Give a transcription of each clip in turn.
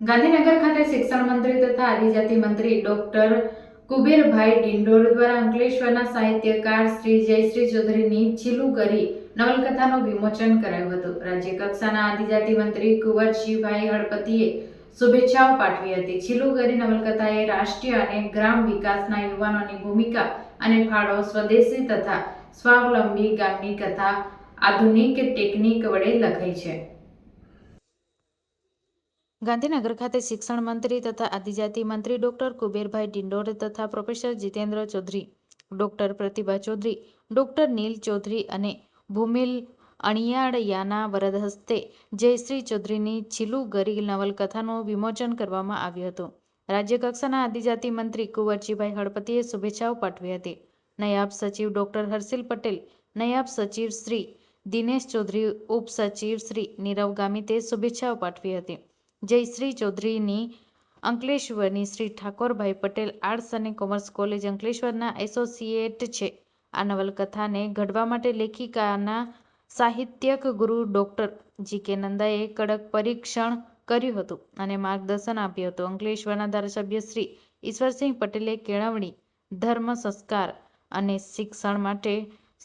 ગાંધીનગર ખાતે શિક્ષણ મંત્રી તથા આદિજાતિ મંત્રી ડોક્ટર કુબેરભાઈ ડિંડોર દ્વારા અંકલેશ્વરના સાહિત્યકાર શ્રી જયશ્રી ચૌધરીની છીલુગરી નવલકથાનું વિમોચન કરાયું હતું. રાજ્ય કક્ષાના આદિજાતિ મંત્રી કુંવરજીભાઈ હળપતિએ શુભેચ્છાઓ પાઠવી હતી. છીલુગરી નવલકથા નવલકથાએ રાષ્ટ્રીય અને ગ્રામ વિકાસના યુવાનોની ભૂમિકા અને ફાળો સ્વદેશી તથા સ્વાવલંબી ગામની કથા આધુનિક ટેકનિક વડે લખાઈ છે. ગાંધીનગર ખાતે શિક્ષણ મંત્રી તથા આદિજાતિ મંત્રી ડોક્ટર કુબેરભાઈ ડિંડોર તથા professor Jitendra Chaudhari, doctor Pratibha Chaudhari, doctor Neel Chaudhari અને ભૂમિલ અણિયાળિયાના વરદ હસ્તે જયશ્રી ચૌધરીની છીલુગરી નવલકથાનું વિમોચન કરવામાં આવ્યું હતું. રાજ્યકક્ષાના આદિજાતિ મંત્રી કુંવરજીભાઈ હળપતિએ શુભેચ્છાઓ પાઠવી હતી. નાયબ સચિવ ડોક્ટર હર્ષિલ પટેલ, નાયબ સચિવ શ્રી દિનેશ ચૌધરી, ઉપસચિવ શ્રી નીરવ ગામિતે શુભેચ્છાઓ પાઠવી હતી. જયશ્રી ચૌધરીની અંકલેશ્વરની શ્રી ઠાકોરભાઈ પટેલ આર્ટ્સ અને કોમર્સ કોલેજ અંકલેશ્વરના એસોસિએટ છે. આ નવલકથાને ઘડવા માટે લેખિકાના સાહિત્યક ગુરુ ડૉક્ટર જી કે નંદાએ કડક પરીક્ષણ કર્યું હતું અને માર્ગદર્શન આપ્યું હતું. અંકલેશ્વરના ધારાસભ્ય શ્રી ઈશ્વરસિંહ પટેલે કેળવણી, ધર્મ સંસ્કાર અને શિક્ષણ માટે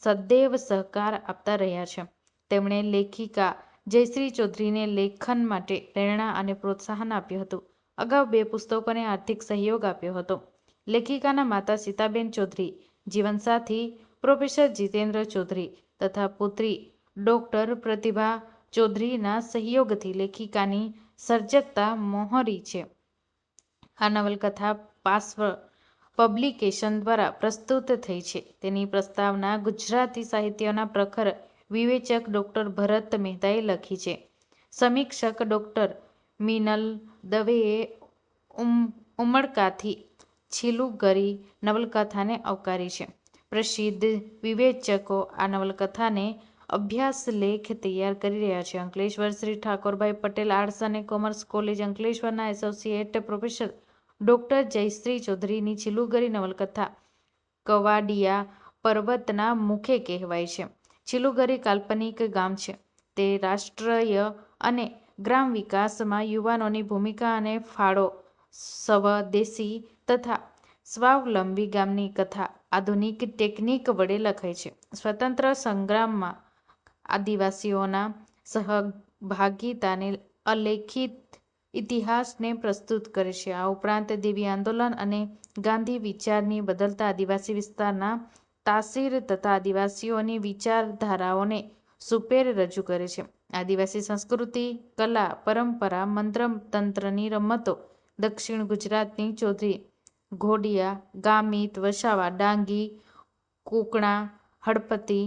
સદૈવ સહકાર આપતા રહ્યા છે. તેમણે લેખિકા જયશ્રી ચૌધરીને લેખન માટે પ્રેરણા અને પ્રોત્સાહન આપ્યું હતું. અગાઉ બે પુસ્તકોને આર્થિક સહયોગ આપ્યો હતો. લેખિકાના માતા સીતાબેન ચૌધરી, જીવનસાથી પ્રોફેસર જીતેન્દ્ર ચૌધરી તથા પુત્રી ડૉક્ટર પ્રતિભા ચૌધરીના સહયોગથી લેખિકાની સર્જકતા મોહરી છે. આ નવલકથા પાસ્વ પબ્લિકેશન દ્વારા પ્રસ્તુત થઈ છે. તેની પ્રસ્તાવના ગુજરાતી સાહિત્યના પ્રખર વિવેચક ડૉક્ટર ભરત મહેતાએ લખી છે. સમીક્ષક ડૉક્ટર મિનલ દવેએ ઉમ, ઉમળકાથી છીલુગરી નવલકથાને આવકારી છે. પ્રસિદ્ધ વિવેચકો આ નવલકથાને અભ્યાસ લેખ તૈયાર કરી રહ્યા છે. અંકલેશ્વર શ્રી ઠાકોરભાઈ પટેલ આર્ટ્સ અને કોમર્સ કોલેજ અંકલેશ્વરના એસોસિએટ પ્રોફેસર ડૉક્ટર જયશ્રી ચૌધરીની છીલુગરી નવલકથા કવાડિયા પર્વતના મુખે કહેવાય છે. છીલુગરી કાલ્પનિક ગામ છે. તે રાષ્ટ્રીય અને ગ્રામ વિકાસમાં યુવાનોની ભૂમિકા અને ફાળો સ્વદેશી તથા સ્વાવલંબી ગામની કથા આધુનિક ટેકનિક વડે લખાય છે. સ્વતંત્ર સંગ્રામમાં આદિવાસીઓના સહભાગીતાને અલેખિત ઇતિહાસને પ્રસ્તુત કરે છે. આ ઉપરાંત દેવી આંદોલન અને ગાંધી વિચારની બદલતા આદિવાસી વિસ્તારના તાસીર તથા આદિવાસીઓની વિચારધારાઓને સુપેર રજૂ કરે છે. આદિવાસી સંસ્કૃતિ, કલા, પરંપરા મંત્ર તંત્રની રમતો, દક્ષિણ ગુજરાતની ચૌધરી, ઘોડિયા, ગામિત, વસાવા, ડાંગી, કુકણા, હળપતિ,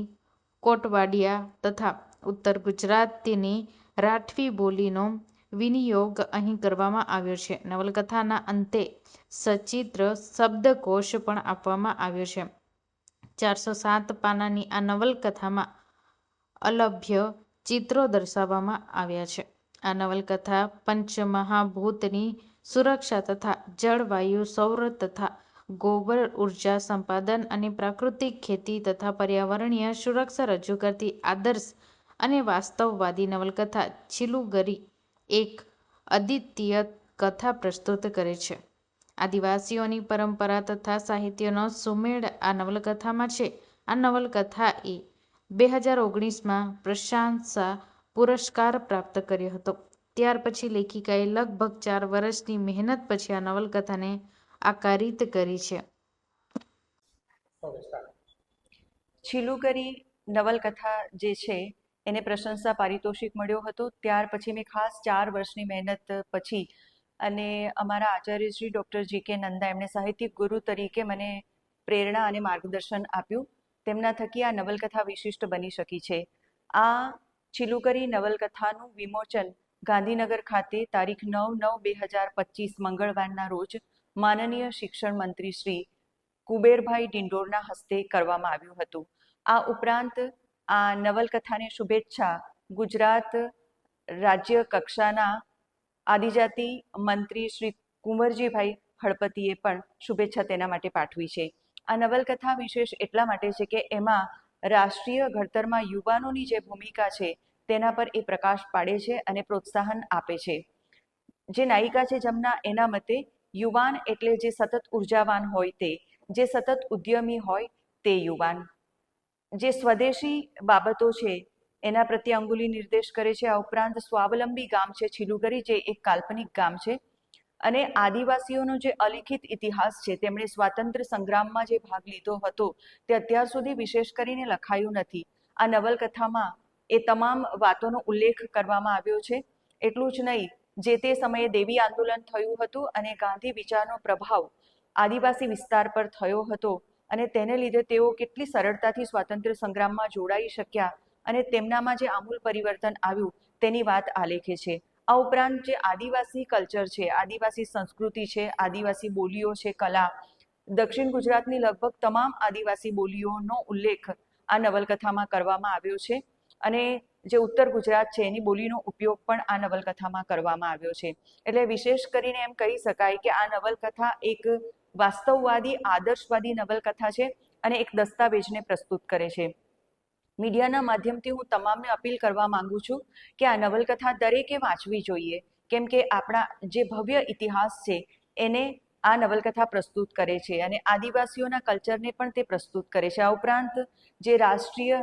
કોટવાડિયા તથા ઉત્તર ગુજરાતની રાઠવી બોલીનો વિનિયોગ અહીં કરવામાં આવ્યો છે. નવલકથાના અંતે સચિત્ર શબ્દકોશ પણ આપવામાં આવ્યો છે. ચારસો સાત પાનાની આ નવલકથામાં અલભ્ય ચિત્રો દર્શાવવામાં આવ્યા છે. આ નવલકથા પંચમહાભૂતની સુરક્ષા તથા જળવાયુ સૌર તથા ગોબર ઊર્જા સંપાદન અને પ્રાકૃતિક ખેતી તથા પર્યાવરણીય સુરક્ષા રજૂ કરતી આદર્શ અને વાસ્તવવાદી નવલકથા છીલુગરી એક અદ્વિતીય કથા પ્રસ્તુત કરે છે. આદિવાસીઓની પરંપરા તથા સાહિત્યનો સુમેળ આ નવલકથામાં છે. આ નવલકથા એ બે હજાર ઓગણીસમાં પ્રશંસા પુરસ્કાર પ્રાપ્ત કર્યો હતો. ત્યાર પછી લેખિકાએ લગભગ ચાર વર્ષની મહેનત પછી આ નવલકથાને આકારિત કરી છે. છીલુકરી નવલકથા જે છે, એને પ્રશંસા પારિતોષિક મળ્યો હતો. ત્યાર પછી મેં ખાસ ચાર વર્ષની મહેનત પછી અને અમારા આચાર્યશ્રી ડૉક્ટર જી કે નંદા એમણે સાહિત્યિક ગુરુ તરીકે મને પ્રેરણા અને માર્ગદર્શન આપ્યું. તેમના થકી આ નવલકથા વિશિષ્ટ બની શકી છે. આ છિલુકરી નવલકથાનું વિમોચન ગાંધીનગર ખાતે તારીખ નવ નવ બે હજાર પચીસ મંગળવારના રોજ માનનીય શિક્ષણ મંત્રી શ્રી કુબેરભાઈ ડિંડોરના હસ્તે કરવામાં આવ્યું હતું. આ ઉપરાંત આ નવલકથાને શુભેચ્છા ગુજરાત રાજ્ય કક્ષાના આદિજાતિ મંત્રી શ્રી કુંવરજીભાઈ હળપતિએ પણ શુભેચ્છા તેના માટે પાઠવી છે. આ નવલકથા વિશેષ એટલા માટે છે કે એમાં રાષ્ટ્રીય ઘડતરમાં યુવાનોની જે ભૂમિકા છે તેના પર એ પ્રકાશ પાડે છે અને પ્રોત્સાહન આપે છે. જે નાયિકા છે જમના એના મતે યુવાન એટલે જે સતત ઉર્જાવાન હોય તે, જે સતત ઉદ્યમી હોય તે યુવાન. જે સ્વદેશી બાબતો છે એના પ્રત્યે અંગુલી નિર્દેશ કરે છે, આ ઉપરાંત સ્વાવલંબી ગામ છે, છીલુગરી જે એક કાલ્પનિક ગામ છે. અને આદિવાસીઓનો જે અલિખિત ઇતિહાસ છે, તેમણે સ્વાતંત્ર્ય સંગ્રામમાં જે ભાગ લીધો હતો, તે અત્યાર સુધી વિશેષ કરીને લખાયું નથી. આ નવલકથામાં એ તમામ વાતોનો ઉલ્લેખ કરવામાં આવ્યો છે. એટલું જ નહીં, જે તે સમયે દેવી આંદોલન થયું હતું અને ગાંધી વિચારનો પ્રભાવ આદિવાસી વિસ્તાર પર થયો હતો અને તેને લીધે તેઓ કેટલી સરળતાથી સ્વાતંત્ર્ય સંગ્રામમાં જોડાઈ શક્યા અને તેમનામાં જે આમૂલ પરિવર્તન આવ્યું, તેની વાત આલેખે છે. આ ઉપરાંત જે આદિવાસી કલ્ચર છે, આદિવાસી સંસ્કૃતિ છે, આદિવાસી બોલીઓ છે, કલા, દક્ષિણ ગુજરાતની લગભગ તમામ આદિવાસી બોલીઓનો ઉલ્લેખ આ નવલકથામાં કરવામાં આવ્યો છે અને જે ઉત્તર ગુજરાત છે, એની બોલીનો ઉપયોગ પણ આ નવલકથામાં કરવામાં આવ્યો છે. એટલે વિશેષ કરીને એમ કહી શકાય કે આ નવલકથા એક વાસ્તવવાદી, આદર્શવાદી નવલકથા છે અને એક દસ્તાવેજને પ્રસ્તુત કરે છે. મીડિયાના માધ્યમથી હું તમામને અપીલ કરવા માંગુ છું કે આ નવલકથા દરેકે વાંચવી જોઈએ. કેમ કે આપણા જે ભવ્ય ઇતિહાસ છે, એને આ નવલકથા પ્રસ્તુત કરે છે અને આદિવાસીઓના કલ્ચરને પણ તે પ્રસ્તુત કરે છે. આ ઉપરાંત જે રાષ્ટ્રીય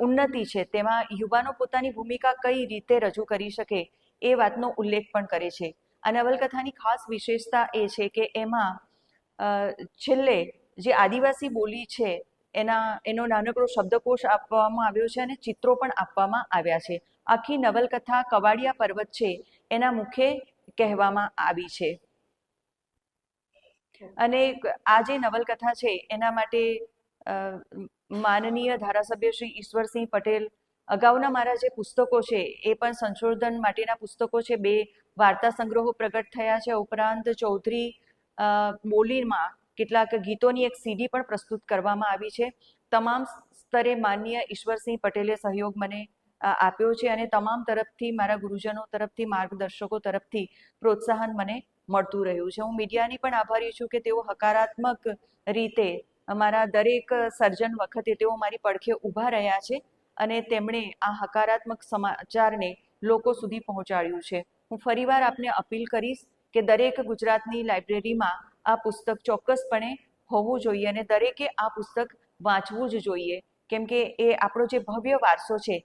ઉન્નતિ છે, તેમાં યુવાનો પોતાની ભૂમિકા કઈ રીતે રજૂ કરી શકે એ વાતનો ઉલ્લેખ પણ કરે છે. આ નવલકથાની ખાસ વિશેષતા એ છે કે એમાં છેલ્લે જે આદિવાસી બોલી છે એના, એનો નાનકડો શબ્દકોશ આપવામાં આવ્યો છે અને ચિત્રો પણ આપવામાં આવ્યા છે. આખી નવલકથા કવાડિયા પર્વત છે એના મુખે કહેવામાં આવી છે. અને આ જે નવલકથા છે એના માટે માનનીય ધારાસભ્ય શ્રી ઈશ્વરસિંહ પટેલ, અગાઉના મારા જે પુસ્તકો છે એ પણ સંશોધન માટેના પુસ્તકો છે. બે વાર્તા સંગ્રહો પ્રગટ થયા છે. ઉપરાંત ચૌધરી બોલીમાં કેટલાક ગીતોની એક સીડી પણ પ્રસ્તુત કરવામાં આવી છે. તમામ સ્તરે માનનીય ઈશ્વરસિંહ પટેલે સહયોગ મને આપ્યો છે અને તમામ તરફથી, મારા ગુરુજનો તરફથી, માર્ગદર્શકો તરફથી પ્રોત્સાહન મને મળતું રહ્યું છે. હું મીડિયાની પણ આભારી છું કે તેઓ હકારાત્મક રીતે અમારા દરેક સર્જન વખતે તેઓ મારી પડખે ઊભા રહ્યા છે અને તેમણે આ હકારાત્મક સમાચારને લોકો સુધી પહોંચાડ્યું છે. હું ફરીવાર આપને અપીલ કરીશ કે દરેક ગુજરાતની લાઇબ્રેરીમાં આ પુસ્તક ચોક્કસપણે હોવું જોઈએ અને દરેકે આ પુસ્તક વાંચવું જ જોઈએ. કેમ કે એ આપણો જે ભવ્ય વારસો છે